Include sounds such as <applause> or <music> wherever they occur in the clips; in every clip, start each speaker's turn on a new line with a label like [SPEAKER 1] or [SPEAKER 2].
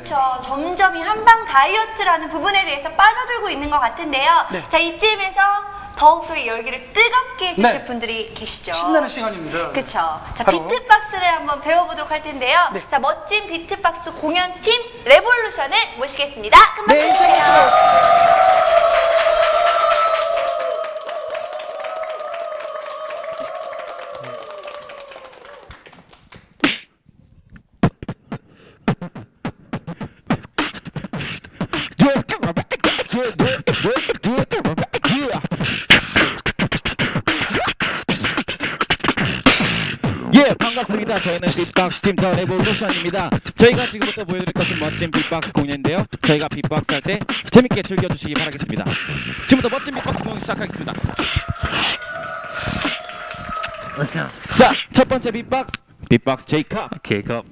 [SPEAKER 1] 그쵸. 점점 이 한방 다이어트라는 부분에 대해서 빠져들고 있는 것 같은데요.
[SPEAKER 2] 네.
[SPEAKER 1] 자, 이쯤에서 더욱더 이 열기를 뜨겁게 해주실
[SPEAKER 2] 네.
[SPEAKER 1] 분들이 계시죠.
[SPEAKER 2] 신나는 시간입니다.
[SPEAKER 1] 그쵸. 자,
[SPEAKER 2] 바로.
[SPEAKER 1] 비트박스를 한번 배워보도록 할 텐데요.
[SPEAKER 2] 네.
[SPEAKER 1] 자, 멋진 비트박스 공연팀 레볼루션을 모시겠습니다. 금방
[SPEAKER 2] 네,
[SPEAKER 1] 주세요.
[SPEAKER 3] 반갑습니다. 저희는 빅박스 팀 더 레볼루션입니다. 저희가 지금부터 보여드릴 것은 멋진 빅박스 공연인데요. 저희가 빅박스 할 때 재밌게 즐겨주시기 바라겠습니다. 지금부터 멋진 빅박스 공연 시작하겠습니다. 자첫 번째 빅박스 빅박스 제이컵
[SPEAKER 4] 제이컵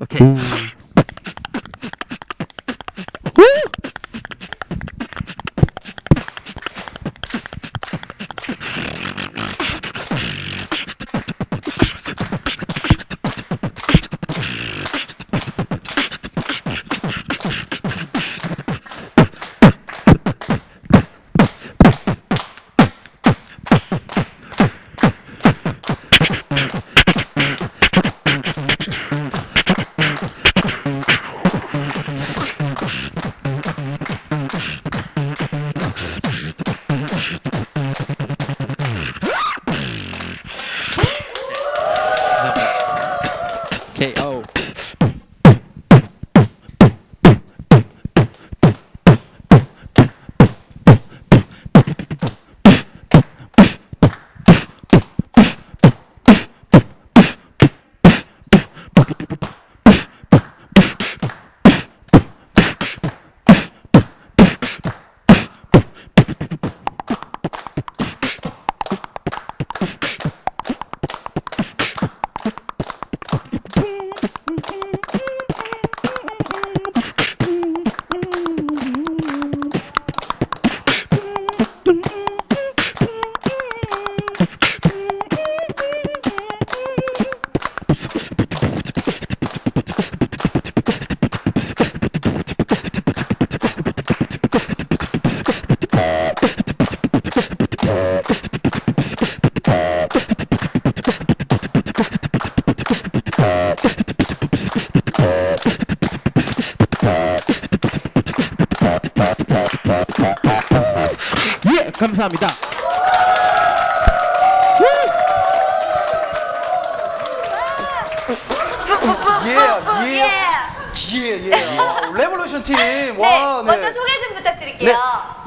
[SPEAKER 4] 오케이
[SPEAKER 3] KO 감사합니다
[SPEAKER 2] 예, 예, 예, 예. 아, 레볼루션 팀.
[SPEAKER 1] 네,
[SPEAKER 2] 와,
[SPEAKER 1] 먼저 소개 좀 부탁드릴게요.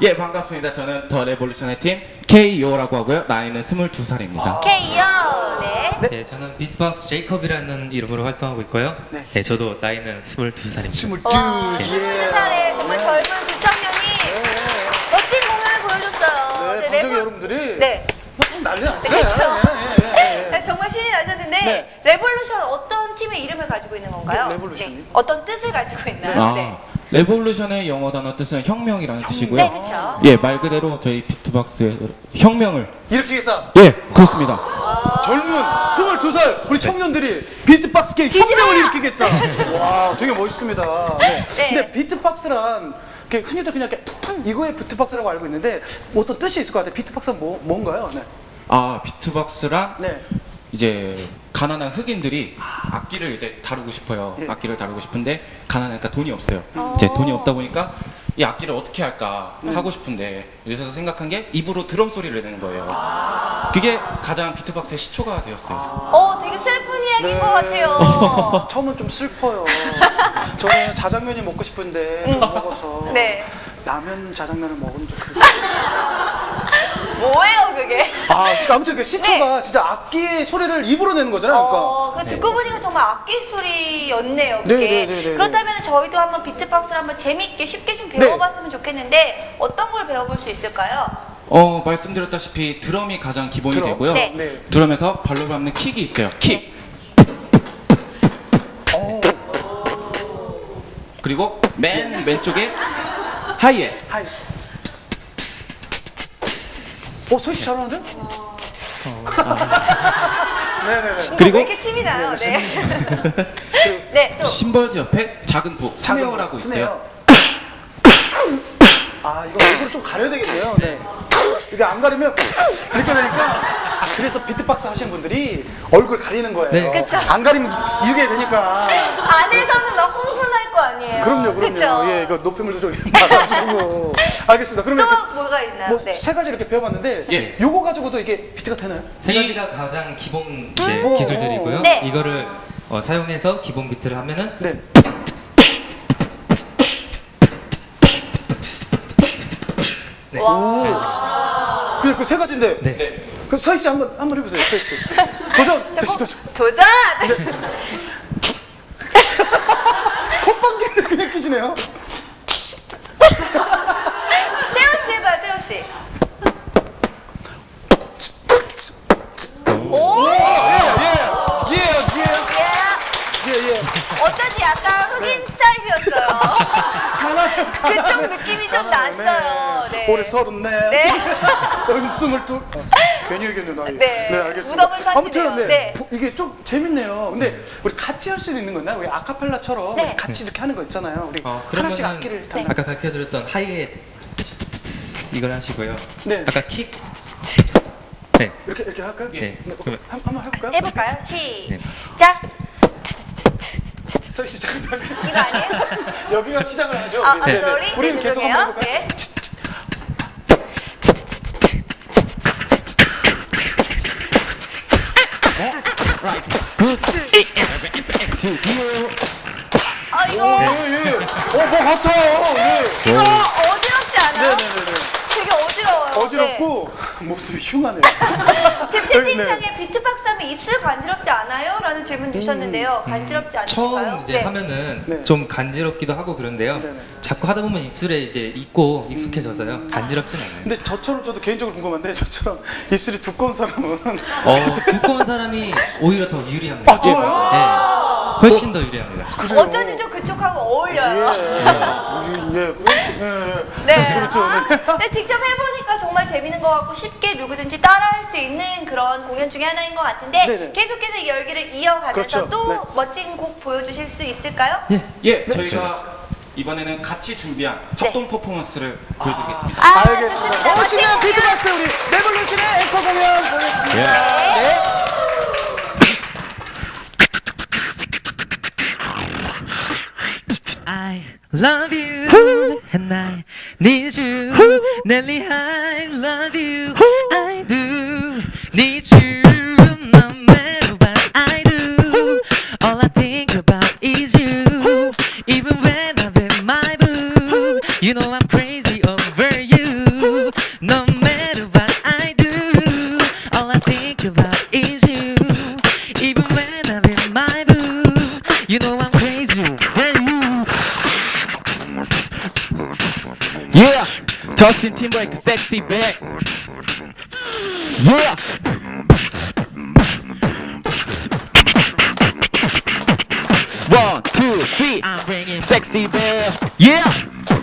[SPEAKER 2] 네.
[SPEAKER 3] 예 반갑습니다 저는 더 레볼루션의 팀 KO라고 하고요 나이는 22살입니다
[SPEAKER 1] K요. 네.
[SPEAKER 4] 네 저는 빅박스 제이컵이라는 이름으로 활동하고 있고요
[SPEAKER 2] 네.
[SPEAKER 4] 네, 저도 나이는 22살입니다
[SPEAKER 2] 스물둘.
[SPEAKER 1] 와,
[SPEAKER 2] 예.
[SPEAKER 1] 스무 살에 정말 젊은 두청년이 멋진 공연을 보여줬어요.
[SPEAKER 2] 네, 방송객 여러분들이
[SPEAKER 1] 네.
[SPEAKER 2] 뭐 난리 났어요.
[SPEAKER 1] 그렇죠.
[SPEAKER 2] 예, 예, 예, 예.
[SPEAKER 1] 네, 정말 신이 나셨는데
[SPEAKER 2] 네.
[SPEAKER 1] 레볼루션 어떤 팀의 이름을 가지고 있는 건가요?
[SPEAKER 2] 네, 레볼루션이요?
[SPEAKER 1] 네. 어떤 뜻을 가지고 있나요?
[SPEAKER 3] 아,
[SPEAKER 1] 네.
[SPEAKER 3] 레볼루션의 영어 단어 뜻은 혁명이라는 뜻이고요.
[SPEAKER 1] 네, 그렇죠.
[SPEAKER 3] 예, 말 그대로 저희 비트박스의 혁명을
[SPEAKER 2] 일으키겠다.
[SPEAKER 3] 예, 그렇습니다.
[SPEAKER 2] 젊은 22살 우리 청년들이 비트박스 게임
[SPEAKER 1] 뒤집어요!
[SPEAKER 2] 혁명을 일으키겠다. <laughs> 와, 되게 멋있습니다. 네.
[SPEAKER 1] 네.
[SPEAKER 2] 근데 비트박스란 이렇게 흔히들 그냥 이렇게 툭툭 이거에 비트박스라고 알고 있는데 어떤 뜻이 있을 것 같아요. 비트박스는 뭐, 뭔가요? 네.
[SPEAKER 3] 아, 비트박스란
[SPEAKER 2] 네.
[SPEAKER 3] 이제 가난한 흑인들이 악기를 이제 다루고 싶어요.
[SPEAKER 2] 예.
[SPEAKER 3] 악기를 다루고 싶은데 가난하니까 돈이 없어요. 이제 돈이 없다 보니까 이 악기를 어떻게 할까
[SPEAKER 2] 음.
[SPEAKER 3] 하고 싶은데 그래서 생각한 게 입으로 드럼 소리를 내는 거예요. 그게 가장 비트박스의 시초가 되었어요.
[SPEAKER 1] 어, 되게 슬픈 이야기인
[SPEAKER 2] 네.
[SPEAKER 1] 것 같아요. <laughs>
[SPEAKER 2] 처음은 좀 슬퍼요. 저는 자장면이 먹고 싶은데 못 먹어서
[SPEAKER 1] 네.
[SPEAKER 2] 라면 자장면을 먹으면 좀 그. <laughs>
[SPEAKER 1] 뭐예요, 그게?
[SPEAKER 2] 아, 아무튼 그 시초가 진짜 악기 소리를 입으로 내는 거잖아요. 그러니까.
[SPEAKER 1] 어, 그 듣고 보니까 정말 악기 소리였네요.
[SPEAKER 2] 네,
[SPEAKER 1] 그게.
[SPEAKER 2] 네, 네, 네,
[SPEAKER 1] 그렇다면 저희도 한번 비트박스를 한번 재밌게 쉽게 좀 배워봤으면 좋겠는데 어떤 걸 배워볼 수 있을까요?
[SPEAKER 3] 어, 말씀드렸다시피 드럼이 가장 기본이
[SPEAKER 2] 드럼.
[SPEAKER 3] 되고요.
[SPEAKER 1] 네.
[SPEAKER 2] 네.
[SPEAKER 3] 드럼에서 발로 밟는 킥이 있어요. 킥. 그리고 맨 왼쪽에 하이에
[SPEAKER 2] 하이. 어, 소희 씨 잘하는데? 네네네.
[SPEAKER 3] 그리고
[SPEAKER 1] 왜 이렇게 침이 나요? 네. 네, 또.
[SPEAKER 3] 심벌즈 옆에 작은 북 스네어라고 있어요.
[SPEAKER 2] 아 이거 얼굴 좀 가려야 되겠네요. 네. 이게 안 가리면 이렇게 되니까 아, 그래서 비트박스 하시는 분들이 얼굴 가리는 거예요.
[SPEAKER 4] 네.
[SPEAKER 1] 그쵸.
[SPEAKER 2] 안 가리면 이게 되니까.
[SPEAKER 1] 안에서는 막홍
[SPEAKER 2] 이거 노폐물 조절이 막아주고. 알겠습니다. 그러면 이렇게
[SPEAKER 1] 또 뭐가 있나요?
[SPEAKER 2] 뭐
[SPEAKER 1] 네.
[SPEAKER 2] 세 가지 이렇게 배워봤는데
[SPEAKER 4] 예.
[SPEAKER 2] 요거 가지고도 이게 비트가 되나요?
[SPEAKER 4] 세 가지가 가장 기본 이제
[SPEAKER 2] 오.
[SPEAKER 4] 기술들이고요.
[SPEAKER 1] 네.
[SPEAKER 4] 이거를 어, 사용해서 기본 비트를 하면은
[SPEAKER 2] 네.
[SPEAKER 4] 네.
[SPEAKER 1] 와.
[SPEAKER 2] 그냥 그세 가지인데.
[SPEAKER 4] 네.
[SPEAKER 2] 그 서희 씨 한번 한번 해보세요. 서희 씨. 도전. <laughs>
[SPEAKER 1] 코-
[SPEAKER 2] 도전.
[SPEAKER 1] 도전! <laughs>
[SPEAKER 2] 콧방귀를 그냥 끼시네요.
[SPEAKER 1] 떼우 씨 해봐요, 떼우 씨. 오!
[SPEAKER 2] 예, 예,
[SPEAKER 1] 예.
[SPEAKER 2] 예, 예.
[SPEAKER 1] 어쩐지 약간 흑인 스타일이었어요.
[SPEAKER 2] 가나요?
[SPEAKER 1] 그쪽 느낌이 좀 났어요. 네.
[SPEAKER 2] 올해 서른 네.
[SPEAKER 1] 네. <laughs>
[SPEAKER 2] 여기 스물두. 어, 괜히 얘기했네 나이.
[SPEAKER 1] 네.
[SPEAKER 2] 알겠습니다.
[SPEAKER 1] 무덤을 파시네요.
[SPEAKER 2] 아무튼 네.
[SPEAKER 1] 네.
[SPEAKER 2] 보- 이게 좀 재밌네요. 근데 우리 같이 할 수도 있는 건가요? 우리 아카펠라처럼
[SPEAKER 1] 네.
[SPEAKER 2] 우리 같이 이렇게 하는 거 있잖아요. 우리
[SPEAKER 4] 어,
[SPEAKER 2] 하나씩
[SPEAKER 4] 그러면은
[SPEAKER 2] 악기를
[SPEAKER 1] 네.
[SPEAKER 2] 담.
[SPEAKER 4] 아까 가르쳐드렸던 하이햇 이걸 하시고요.
[SPEAKER 2] 네.
[SPEAKER 4] 아까 킥. 네.
[SPEAKER 2] 이렇게 이렇게 할까요?
[SPEAKER 4] 네.
[SPEAKER 2] 오케이. 한 한번 해볼까요?
[SPEAKER 1] 해볼까요? 시작.
[SPEAKER 2] 서희 씨 잠깐.
[SPEAKER 1] 이거 아니에요? <laughs>
[SPEAKER 2] 여기가 시작을 하죠.
[SPEAKER 1] 아,
[SPEAKER 2] 우리.
[SPEAKER 1] 아,
[SPEAKER 2] 네, 네. 우리는
[SPEAKER 1] 네,
[SPEAKER 2] 계속. 한번 해볼까요?
[SPEAKER 1] 네. 아, 이거,
[SPEAKER 2] 예, 예. 어, 뭐 같아요. 예.
[SPEAKER 1] 이거 어지럽지 않아요?
[SPEAKER 2] 네네네네.
[SPEAKER 1] 되게
[SPEAKER 2] 어지럽고 모습이 흉하네요. <laughs>
[SPEAKER 1] 네.
[SPEAKER 2] 네.
[SPEAKER 1] 채팅창에 비트박스 하면 입술 간지럽지 않아요? 라는 질문 주셨는데요. 간지럽지 않으신가요?
[SPEAKER 4] 처음 이제
[SPEAKER 1] 네.
[SPEAKER 4] 하면은
[SPEAKER 2] 네.
[SPEAKER 4] 좀 간지럽기도 하고 그런데요.
[SPEAKER 2] 네네.
[SPEAKER 4] 자꾸 하다 보면 입술에 이제 익고 익숙해져서요. 간지럽진 않아요.
[SPEAKER 2] 근데 저처럼 저도 개인적으로 궁금한데 저처럼 입술이 두꺼운 사람은
[SPEAKER 4] 어, 두꺼운 사람이 오히려 더 유리합니다.
[SPEAKER 2] 아, 저요?
[SPEAKER 4] 네. 훨씬 더 유리합니다.
[SPEAKER 2] 그래요.
[SPEAKER 1] 어쩐지 좀 그쪽하고 어울려요.
[SPEAKER 2] 예, 예, 예, 예.
[SPEAKER 1] 네.
[SPEAKER 2] 그렇죠. 네.
[SPEAKER 1] 아, 근데 직접 해보니까 정말 재밌는 것 같고 쉽게 누구든지 따라할 수 있는 그런 공연 중에 하나인 것 같은데
[SPEAKER 2] 네네.
[SPEAKER 1] 계속해서 이 열기를 이어가면서
[SPEAKER 2] 그렇죠.
[SPEAKER 1] 또
[SPEAKER 2] 네.
[SPEAKER 1] 멋진 곡 보여주실 수 있을까요?
[SPEAKER 3] 예, 저희가 이번에는 같이 준비한 합동 퍼포먼스를 보여드리겠습니다.
[SPEAKER 1] 아,
[SPEAKER 2] 알겠습니다. 멋있는 비트박스 우리 레볼루션의 앵커 공연 보겠습니다. 네.
[SPEAKER 5] I love you and I need you. Nelly, I love you. I do need you. No matter what I do, all I think about is you. Even when I'm in my boo, you know I'm
[SPEAKER 3] Yeah, Justin Timberlake, sexy back. Yeah. One, two, three.
[SPEAKER 5] I'm bringing
[SPEAKER 3] Sexy back. Yeah.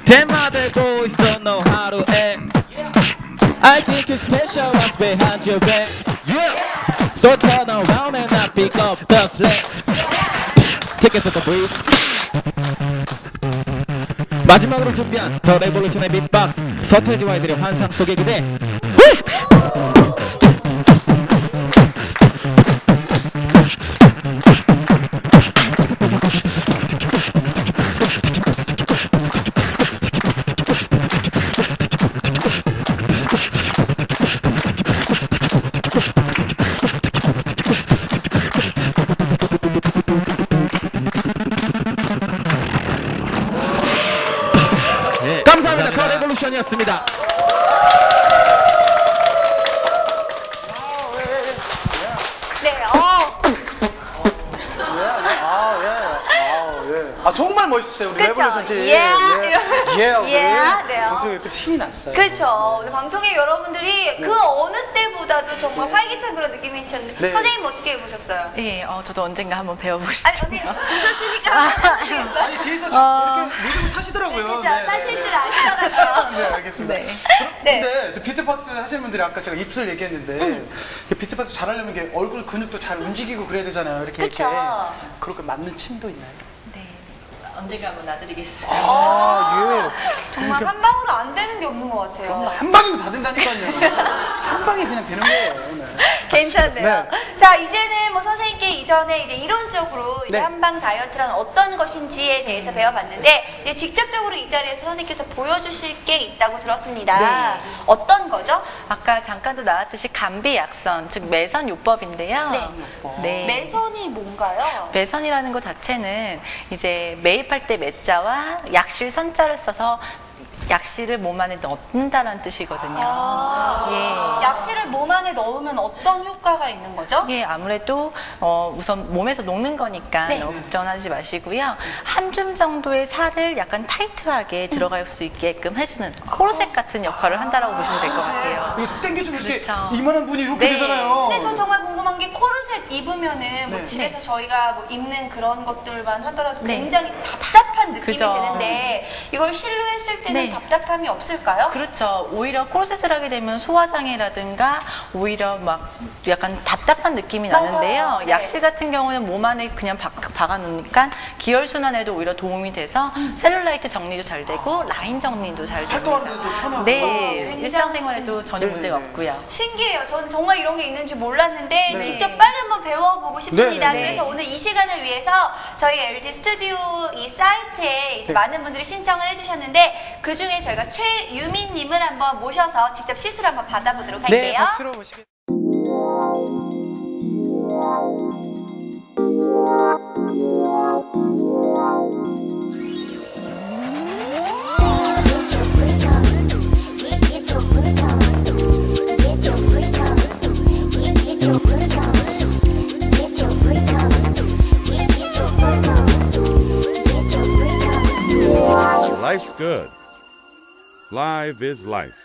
[SPEAKER 3] Them other boys don't know how to act. I think you're special what's behind your back. Yeah. So turn around and I pick up the slack. Take it to the breeze. 마지막으로 준비한 더 레볼루션의 빅박스 서태지와 아이들의 환상 속의 기대 레볼루션이었습니다
[SPEAKER 1] 네, 어,
[SPEAKER 2] 아, 예. 아, 예. 아 정말 멋있었어요 우리
[SPEAKER 1] 그쵸?
[SPEAKER 2] 레볼루션 팀.
[SPEAKER 1] 예,
[SPEAKER 2] 예,
[SPEAKER 1] 예, 네요.
[SPEAKER 2] 방송에 또 힘이 났어요.
[SPEAKER 1] 그렇죠. 방송에 여러분들이 그 어느 때보다도 정말 활기찬 그런 느낌이셨는데
[SPEAKER 2] 네.
[SPEAKER 1] 선생님 어떻게 보셨어요?
[SPEAKER 5] 예, 어, 저도 언젠가 한번 배워보시죠.
[SPEAKER 1] 아니 선생님 <laughs> 보셨으니까 하시겠어요?
[SPEAKER 2] 아니 뒤에서 저 이렇게 리듬 타시더라고요.
[SPEAKER 1] 그죠? 타실 줄 아시더라고요. <laughs>
[SPEAKER 2] 네, 알겠습니다.
[SPEAKER 5] 네.
[SPEAKER 1] 네.
[SPEAKER 2] 근데 저 비트박스 하시는 분들이 아까 제가 입술 얘기했는데 이 비트박스 잘하려면 이게 얼굴 근육도 잘 움직이고 그래야 되잖아요. 이렇게. 그렇게 맞는 침도 있나요?
[SPEAKER 5] 네. 언젠가 한번 놔드리겠습니다.
[SPEAKER 2] 아,
[SPEAKER 1] 정말 한 방으로 안 되는 게 없는 것
[SPEAKER 2] 예.
[SPEAKER 1] 같아요.
[SPEAKER 2] 한 방이면 다 된다니까요. 한 방에 그냥 되는 거예요. 네.
[SPEAKER 1] 괜찮네요.
[SPEAKER 2] 네.
[SPEAKER 1] 자, 이제는 뭐 선생님께 이전에 이제 이론적으로 이제
[SPEAKER 2] 네.
[SPEAKER 1] 한방 다이어트란 어떤 것인지에 대해서 배워봤는데 이제 직접적으로 이 자리에서 선생님께서 보여주실 게 있다고 들었습니다.
[SPEAKER 2] 네.
[SPEAKER 1] 어떤 거죠?
[SPEAKER 5] 아까 잠깐도 나왔듯이 감비약선, 즉 매선 요법인데요.
[SPEAKER 1] 네.
[SPEAKER 5] 네.
[SPEAKER 1] 매선이 뭔가요?
[SPEAKER 5] 매선이라는 것 자체는 이제 매입할 때 매자와 약실 선자를 써서 약실을 몸 안에 넣는다는 뜻이거든요. 예.
[SPEAKER 1] 약실을 몸 안에 넣으면 어떤 효과가 있는 거죠?
[SPEAKER 5] 이게 아무래도 어, 우선 몸에서 녹는 거니까
[SPEAKER 1] 네.
[SPEAKER 5] 너무 걱정하지 마시고요. 한 줌 정도의 살을 약간 타이트하게 들어갈 수 있게끔 해주는 코르셋 같은 역할을 한다라고 보시면 될 것 같아요.
[SPEAKER 2] 이게 땡겨주면 이렇게
[SPEAKER 5] 그렇죠.
[SPEAKER 2] 이만한 분이 이렇게
[SPEAKER 5] 네.
[SPEAKER 2] 되잖아요.
[SPEAKER 1] 근데 전 정말 궁금한 게 코르셋 입으면은 뭐
[SPEAKER 2] 네.
[SPEAKER 1] 집에서 저희가 뭐 입는 그런 것들만 하더라도
[SPEAKER 5] 네.
[SPEAKER 1] 굉장히 답 답한 느낌이
[SPEAKER 5] 그죠.
[SPEAKER 1] 드는데 이걸 실로 했을 때는
[SPEAKER 5] 네.
[SPEAKER 1] 답답함이 없을까요?
[SPEAKER 5] 그렇죠. 오히려 코르셋을 하게 되면 소화장애라든가 오히려 막 약간 답답 한 느낌이
[SPEAKER 1] 맞아요.
[SPEAKER 5] 나는데요.
[SPEAKER 1] 네.
[SPEAKER 5] 약실 같은 경우는 몸 안에 그냥 박, 박아놓으니까 기혈순환에도 오히려 도움이 돼서 셀룰라이트 정리도 잘 되고 라인 정리도 잘 됩니다.
[SPEAKER 2] 활동하는데도 편하고.
[SPEAKER 5] 네,
[SPEAKER 1] 굉장히-
[SPEAKER 5] 일상생활에도 전혀
[SPEAKER 2] 네,
[SPEAKER 5] 문제가
[SPEAKER 2] 네.
[SPEAKER 5] 없고요.
[SPEAKER 1] 신기해요. 저는 정말 이런 게 있는 줄 몰랐는데
[SPEAKER 2] 네.
[SPEAKER 1] 직접 빨리 한번 배워보고 싶습니다.
[SPEAKER 2] 네, 네, 네.
[SPEAKER 1] 그래서 오늘 이 시간을 위해서 저희 LG 스튜디오 이 사이트에 이제
[SPEAKER 2] 네.
[SPEAKER 1] 많은 분들이 신청을 해주셨는데 그 중에 저희가 최유민님을 한번 모셔서 직접 시술 한번 받아보도록 할게요.
[SPEAKER 2] 네, 박수로 모시겠습니다.
[SPEAKER 6] Life's good. Live is life.